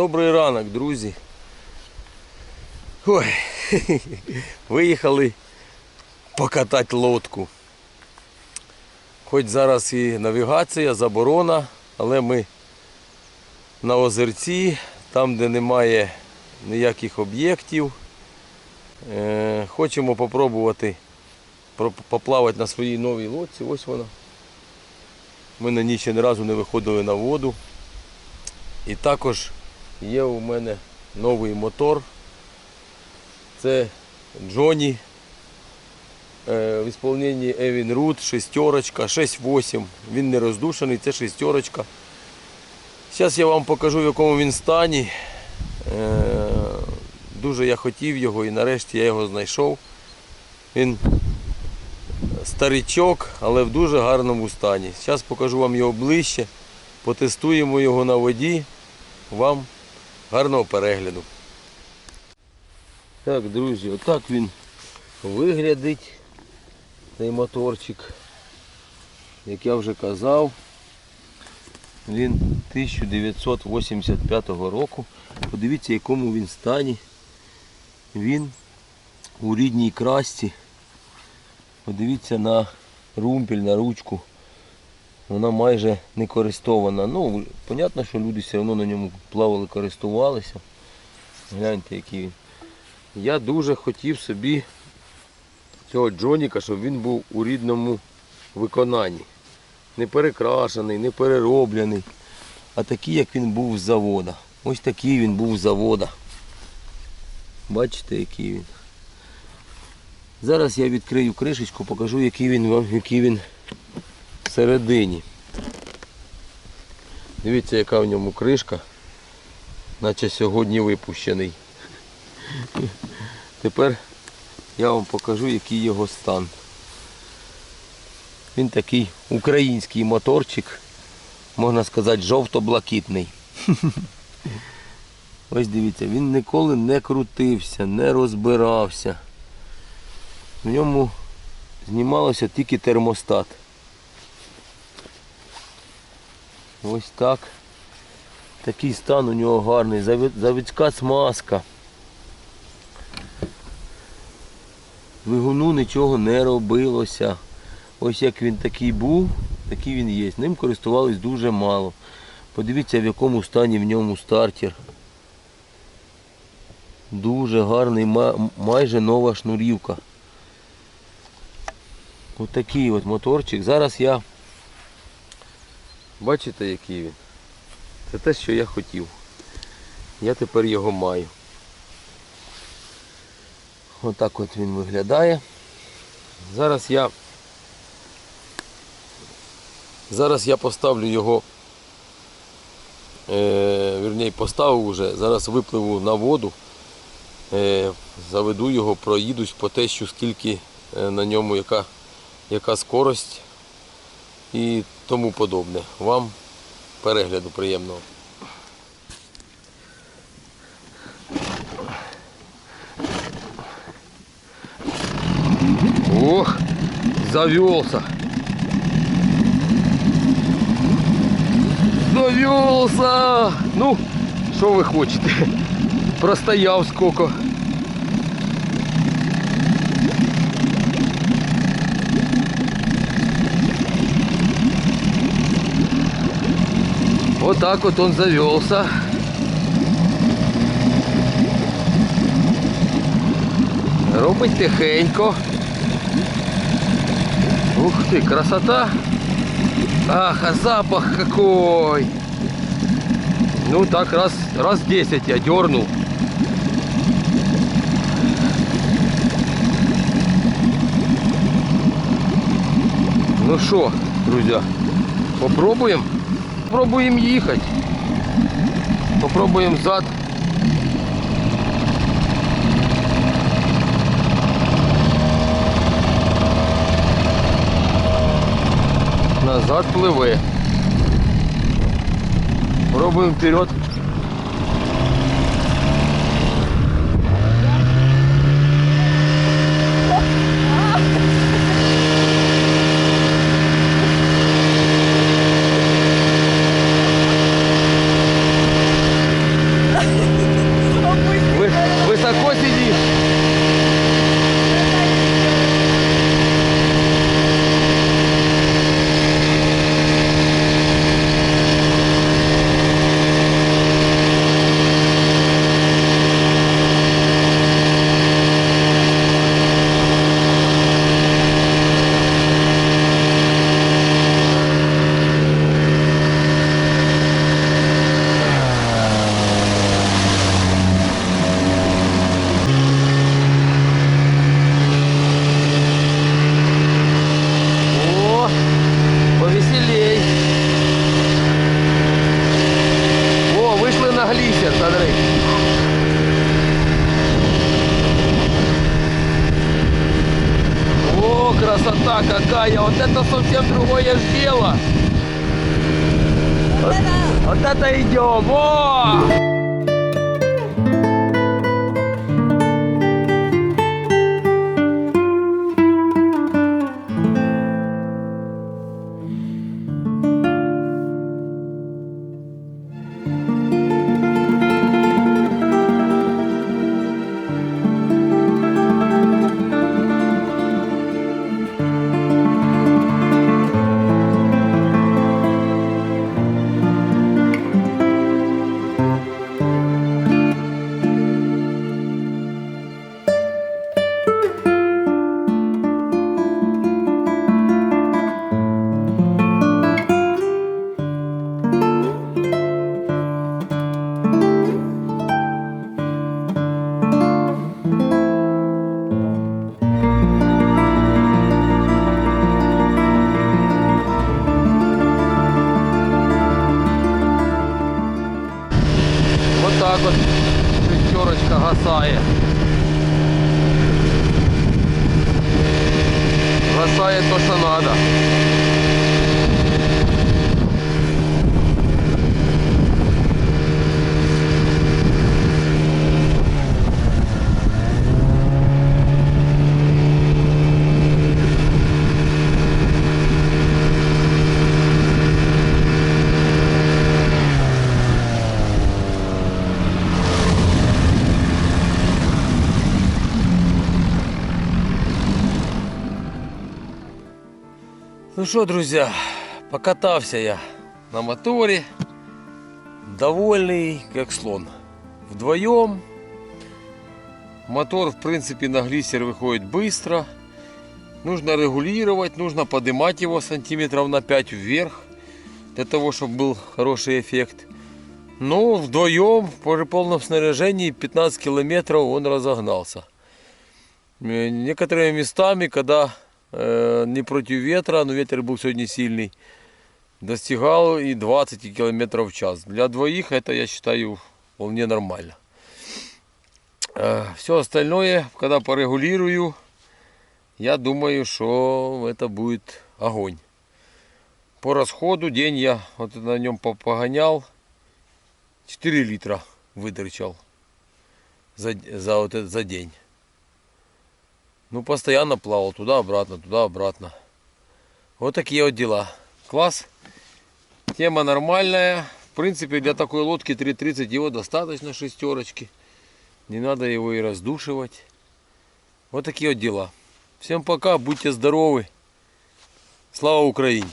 Добрий ранок, друзі. Ой. Виїхали покатати лодку. Хоч зараз і навігація, заборона, але ми на озерці, там де немає ніяких об'єктів. Е, хочемо попробувати поплавати на своїй новій лодці. Ось вона. Ми на ній ще ні разу не виходили на воду. І також є у мене новий мотор. Це Джоні е, в ісполненні Евін Рут, шестерочка, 6-8. Він не роздушений, це шестерочка. Зараз я вам покажу в якому він стані. Е, Дуже я хотів його і нарешті я його знайшов. Він старичок, але в дуже гарному стані. Зараз покажу вам його ближче, потестуємо його на воді. Вам гарного перегляду. Так, друзі, отак він виглядить, цей моторчик. Як я вже казав, він 1985 року. Подивіться, якому він стані. Він у рідній красці. Подивіться на румпель, на ручку. Вона майже не користована. Ну, понятно, що люди все одно на ньому плавали, користувалися. Гляньте, який він. Я дуже хотів собі цього Джоніка, щоб він був у рідному виконанні. Не перекрашений, не перероблений, а такий, як він був з завода. Ось такий він був з завода. Бачите, який він. Зараз я відкрию кришечку, покажу, який він який він всередині. Дивіться, яка в ньому кришка, наче сьогодні випущений. Тепер я вам покажу, який його стан. Він такий український моторчик, можна сказати, жовто-блакитний. Ось дивіться, він ніколи не крутився, не розбирався. В ньому знімалося тільки термостат. Ось так. Такий стан у нього гарний. Завід- смазка. Двигуну нічого не робилося. Ось як він такий був, такий він є. Ним користувались дуже мало. Подивіться в якому стані в ньому стартер. Дуже гарний, майже нова шнурівка. Ось такий от моторчик. Зараз я. Бачите, який він? Це те, що я хотів. Я тепер його маю. Отак от він виглядає. Зараз я зараз я поставлю його, е, поставив вже, зараз випливу на воду, е, заведу його, проїдусь, потещу, скільки е, на ньому, яка, яка скорость і тому подобне. Вам перегляду приємного. Ох, завелся. Завелся. Ну, що ви хочете? Простояв сколько. Так вот он завелся. Робить тихенько. Ух ты, красота! Ах, а запах какой! Ну так раз, раз 10 я дернул. Ну что, друзья, попробуем? Попробуем ехать. Попробуем зад. Назад пливе. Пробуем вперед. Какая! Вот это совсем другое дело! Вот, вот это идем! О! 他妈的。Ну що, друзі, покатався я на моторі. Довольний, як слон. Вдвоем. Мотор, в принципе, на глиссер выходит быстро. Нужно регулировать, нужно поднимать его сантиметров на 5 вверх, для того, чтобы был хороший эффект. Но вдвоем, при полном снаряжении, 15 километров он разогнался. Э, Некоторыми местами, когда не против ветра, но ветер был сегодня сильный, достигал и 20 км в час. Для двоих это, я считаю, вполне нормально. Все остальное, когда порегулирую, я думаю, что это будет огонь. По расходу день я вот на нем по- погонял, 4 литра выдырчал за, за, вот это, за день. Ну, постоянно плавал туда-обратно, туда-обратно. Вот такие вот дела. Класс. Тема нормальная. В принципе, для такой лодки 3.30 его достаточно шестерочки. Не надо его и раздушивать. Вот такие вот дела. Всем пока, будьте здоровы. Слава Украине!